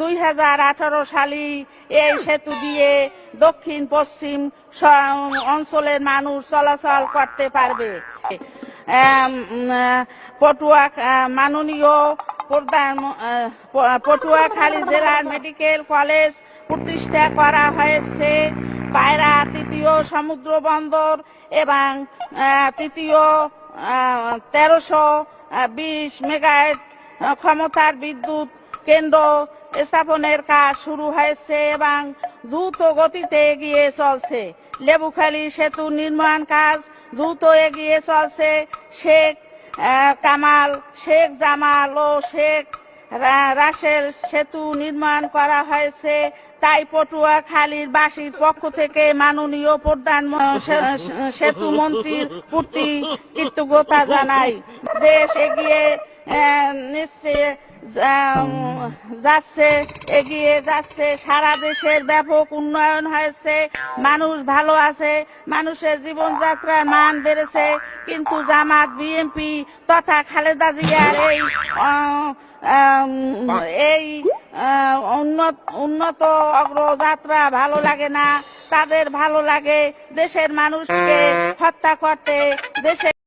দুই হাজার আঠারো সালে এই সেতু দিয়ে দক্ষিণ, পশ্চিম অঞ্চলের মানুষ চলাচল করতে পারবে। পটুয়া, মাননীয় প্রধান পটুয়াখালী জেলার মেডিকেল কলেজ প্রতিষ্ঠা করা হয়েছে। পায়রা তৃতীয় সমুদ্র বন্দর এবং তৃতীয় তেরোশো বিশ মেগাওয়াট ক্ষমতার বিদ্যুৎ কেন্দ্র স্থাপনের কাজ শুরু হয়েছে এবং দ্রুত গতিতে এগিয়ে চলছে। লেবুখালী সেতু নির্মাণ কাজ দ্রুত এগিয়ে চলছে। শেখ কামাল শেখ জামাল ও শেখ রাসেল সেতু নির্মাণ করা হয়েছে। তাই পটুয়াখালীর বাসীর পক্ষ থেকে মাননীয় প্রধান সেতু মন্ত্রীর প্রতি কৃতজ্ঞতা জানাই। দেশ এগিয়ে আহ, নিচ্ছে যা- যাচ্ছে, এগিয়ে যাচ্ছে। সারা দেশের ব্যাপক উন্নয়ন হয়েছে। মানুষ ভালো আছে, মানুষের জীবনযাত্রার মান বেড়েছে। কিন্তু জামাত, বিএনপি তথা খালেদা জিয়ার এই এই উন্নত উন্নত অগ্রযাত্রা ভালো লাগে না। তাদের ভালো লাগে দেশের মানুষকে হত্যা করতে, দেশের